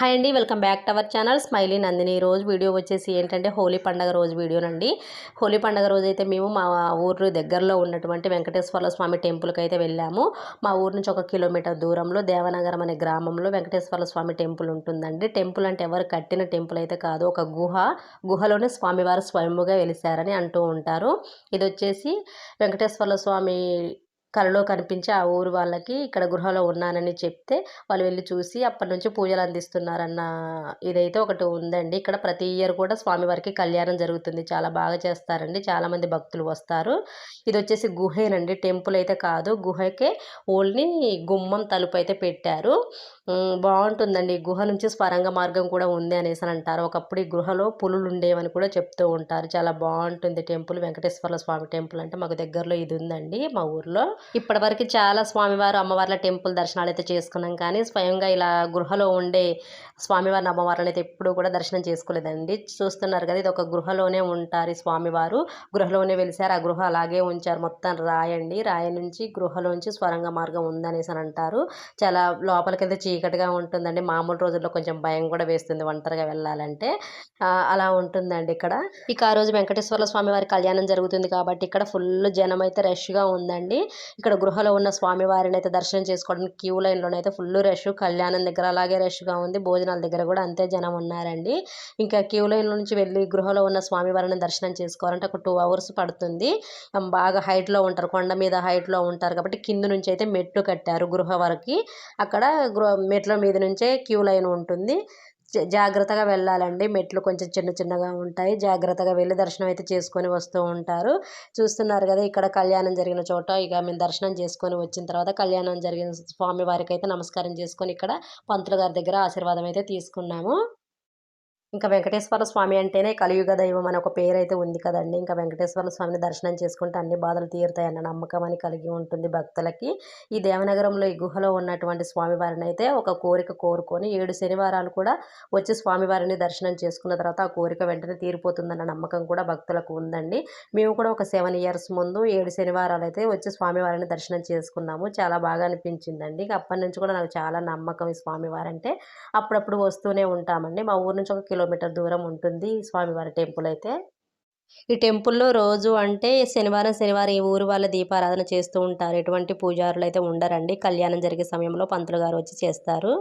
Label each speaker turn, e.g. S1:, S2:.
S1: Hi అండి welcome back to our channel smiley Nandini. రోజు video వచ్చేసి ఏంటంటే హోలీ పండగ రోజు వీడియోనండి. హోలీ పండగ రోజు అయితే మేము మా ఊరు దగ్గరలో ఉన్నటువంటి వెంకటేశ్వర స్వామి టెంపుల్కి అయితే వెళ్ళాము. మా ఊరు నుంచి ఒక కిలోమీటర్ దూరంలో దేవనగరం అనే గ్రామంలో వెంకటేశ్వర స్వామి టెంపుల్ ఉంటుందండి. టెంపుల్ అంటే ఎవరు కట్టిన టెంపుల్ అయితే కాదు ఒక గుహ. గుహలోనే స్వామివారు స్వయముగా వెలిశారని అంటూ ఉంటారు. ఇది వచ్చేసి వెంకటేశ్వర స్వామి కలలో కనిపించి ఆ ఊరు వాళ్ళకి ఇక్కడ గృహలో ఉన్నానని చెప్తే వాళ్ళు వెళ్ళి చూసి అప్పటి నుంచి పూజలు అందిస్తున్నారన్న ఇదైతే ఒకటి ఉందండి. ఇక్కడ ప్రతి ఇయర్ కూడా స్వామివారికి కళ్యాణం జరుగుతుంది. చాలా బాగా చేస్తారండి. చాలామంది భక్తులు వస్తారు. ఇది వచ్చేసి గుహేనండి. టెంపుల్ అయితే కాదు. గుహకే ఓన్లీ గుమ్మం తలుపు అయితే పెట్టారు. బాగుంటుందండి. గుహ నుంచి స్వరంగ మార్గం కూడా ఉంది అనేసి అని అంటారు. ఒకప్పుడు ఈ గుహలో పులులు ఉండేవని కూడా చెప్తూ ఉంటారు. చాలా బాగుంటుంది టెంపుల్. వెంకటేశ్వర స్వామి టెంపుల్ అంటే మాకు దగ్గరలో ఇది ఉందండి మా ఊర్లో. ఇప్పటివరకు చాలా స్వామివారు అమ్మవార్ల టెంపుల్ దర్శనాలు అయితే చేసుకున్నాం కానీ స్వయంగా ఇలా గృహలో ఉండే స్వామివారిని అమ్మవారిని అయితే ఎప్పుడూ కూడా దర్శనం చేసుకోలేదండి. చూస్తున్నారు కదా ఇది ఒక గృహలోనే ఉంటారు స్వామివారు. గృహలోనే వెలిసారు ఆ గృహ అలాగే ఉంచారు. మొత్తం రాయండి. రాయ నుంచి గృహలోంచి స్వరంగ మార్గం ఉందనేసి అని అంటారు. చాలా లోపలికైతే చీకటిగా ఉంటుందండి. మామూలు రోజుల్లో కొంచెం భయం కూడా వేస్తుంది ఒంటరిగా వెళ్ళాలంటే. అలా ఉంటుందండి ఇక్కడ. ఇక ఆ రోజు వెంకటేశ్వర స్వామి వారి కళ్యాణం జరుగుతుంది కాబట్టి ఇక్కడ ఫుల్ జనం అయితే రష్గా ఉందండి. ఇక్కడ గృహలో ఉన్న స్వామివారిని అయితే దర్శనం చేసుకోవడానికి క్యూ లైన్లోనైతే అయితే ఫుల్ రష్ కళ్యాణం దగ్గర అలాగే రష్గా ఉంది భోజనాల దగ్గర కూడా అంతే జనం ఉన్నారండి. ఇంకా క్యూ లైన్లో నుంచి వెళ్ళి గృహలో ఉన్న స్వామివారిని దర్శనం చేసుకోవాలంటే ఒక టూ అవర్స్ పడుతుంది. బాగా హైట్లో ఉంటారు కొండ మీద హైట్లో ఉంటారు కాబట్టి కింద నుంచి అయితే మెట్లు కట్టారు గృహ వరకు. అక్కడ గృహ మెట్ల మీద నుంచే క్యూ లైన్ ఉంటుంది. జాగ్రత్తగా వెళ్ళాలండి. మెట్లు కొంచెం చిన్న చిన్నగా ఉంటాయి. జాగ్రత్తగా వెళ్ళి దర్శనం అయితే చేసుకొని వస్తూ ఉంటారు. చూస్తున్నారు కదా ఇక్కడ కళ్యాణం జరిగిన చోట ఇక మేము దర్శనం చేసుకొని వచ్చిన తర్వాత కళ్యాణం జరిగిన స్వామి వారికి అయితే నమస్కారం చేసుకొని ఇక్కడ పంతులు గారి దగ్గర ఆశీర్వాదం అయితే తీసుకున్నాము. ఇంకా వెంకటేశ్వర స్వామి అంటేనే కలియుగ దైవం అని ఒక పేరు అయితే ఉంది కదండి. ఇంకా వెంకటేశ్వర స్వామిని దర్శనం చేసుకుంటే అన్ని బాధలు తీరుతాయన్న నమ్మకం అని కలిగి ఉంటుంది భక్తులకి. ఈ దేవనగరంలో ఈ గుహలో ఉన్నటువంటి స్వామివారిని అయితే ఒక కోరిక కోరుకొని ఏడు శనివారాలు కూడా వచ్చి స్వామివారిని దర్శనం చేసుకున్న తర్వాత ఆ కోరిక వెంటనే తీరిపోతుందన్న నమ్మకం కూడా భక్తులకు ఉందండి. మేము కూడా ఒక సెవెన్ ఇయర్స్ ముందు ఏడు శనివారాలు అయితే వచ్చి స్వామివారిని దర్శనం చేసుకున్నాము. చాలా బాగా అనిపించిందండి. అప్పటి నుంచి కూడా నాకు చాలా నమ్మకం ఈ స్వామివారంటే. అప్పుడప్పుడు వస్తూనే ఉంటామండి. మా ఊరు నుంచి ఒక కిలోమీటర్ దూరం ఉంటుంది స్వామివారి టెంపుల్ అయితే. ఈ టెంపుల్లో రోజు అంటే శనివారం శనివారం ఈ ఊరు వాళ్ళ దీపారాధన చేస్తూ ఉంటారు. ఎటువంటి పూజారులు అయితే ఉండరండి. కళ్యాణం జరిగే సమయంలో పంతులు గారు వచ్చి చేస్తారు.